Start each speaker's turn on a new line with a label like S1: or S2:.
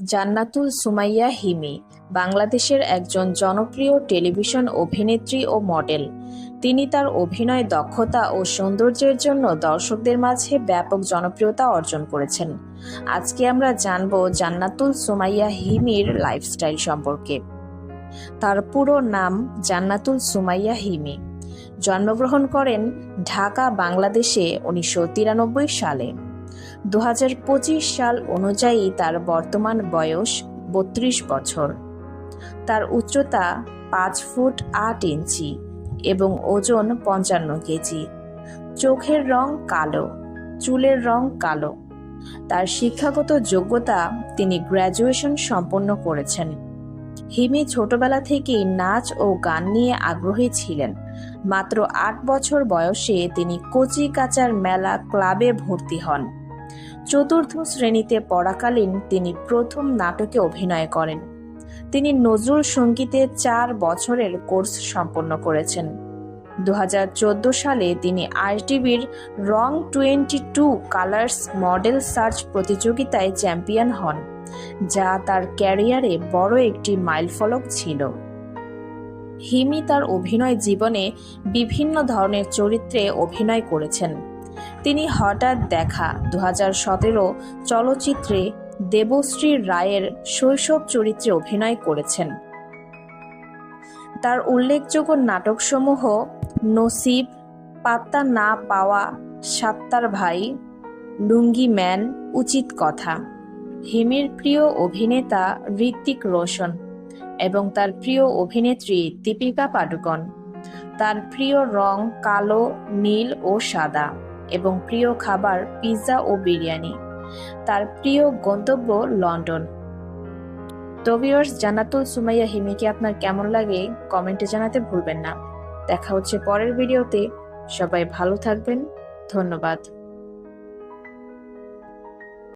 S1: জান্নাতুল সুমাইয়া হিমি, বাংলাদেশের একজন জনপ্রিয় টেলিভিশন অভিনেত্রী ও মডেল। তিনি তার অভিনয় দক্ষতা ও সৌন্দর্যের জন্য দর্শকদের মাঝে ব্যাপক জনপ্রিয়তা অর্জন করেছেন। আজকে আমরা জানব জান্নাতুল সুমাইয়া হিমির লাইফস্টাইল সম্পর্কে। তার পুরো নাম জান্নাতুল সুমাইয়া হিমি। জন্মগ্রহণ করেন ঢাকা, বাংলাদেশে উনিশশো তিরানব্বই সালে। দু হাজার পঁচিশ সাল অনুযায়ী তার বর্তমান বয়স বত্রিশ বছর। তার উচ্চতা পাঁচ ফুট আট ইঞ্চি এবং ওজন পঞ্চান্ন কেজি। চোখের রং কালো, চুলের রং কালো। তার শিক্ষাগত যোগ্যতা তিনি গ্র্যাজুয়েশন সম্পন্ন করেছেন। হিমি ছোটবেলা থেকেই নাচ ও গান নিয়ে আগ্রহী ছিলেন। মাত্র আট বছর বয়সে তিনি কচি কাচার মেলা ক্লাবে ভর্তি হন। চতুর্থ শ্রেণীতে পড়াকালীন তিনি প্রথম নাটকে অভিনয় করেন। তিনি নজরুল সঙ্গীতে চার বছরের কোর্স সম্পন্ন করেছেন। দু হাজার চোদ্দ সালে তিনি আরটিভির রং twenty two colours model search প্রতিযোগিতায় চ্যাম্পিয়ন হন, যা তার ক্যারিয়ারে বড় একটি মাইলফলক ছিল। হিমি তার অভিনয় জীবনে বিভিন্ন ধরনের চরিত্রে অভিনয় করেছেন। তিনি হঠাৎ দেখা। দু সতেরো চলচ্চিত্রে দেবশ্রী রায়ের শৈশব চরিত্রে অভিনয় করেছেন। তার উল্লেখযোগ্য নাটকসমূহ নসিব, পাত্তা না পাওয়া সাত্তার ভাই, লুঙ্গি ম্যান, উচিত কথা, হিমির প্রিয় অভিনেতা ঋত্বিক রোশন এবং তার প্রিয় অভিনেত্রী দীপিকা পাডুকন। তার প্রিয় রং কালো, নীল ও সাদা। এবং প্রিয় খাবার পিৎজা ও বিরিয়ানি। তার প্রিয় গন্তব্য লন্ডন। তো ভিউয়ার্স জানাতুল সুমাইয়া হিমিকে আপনার কেমন লাগে কমেন্টে জানাতে ভুলবেন না। দেখা হচ্ছে পরের ভিডিওতে। সবাই ভালো থাকবেন। ধন্যবাদ।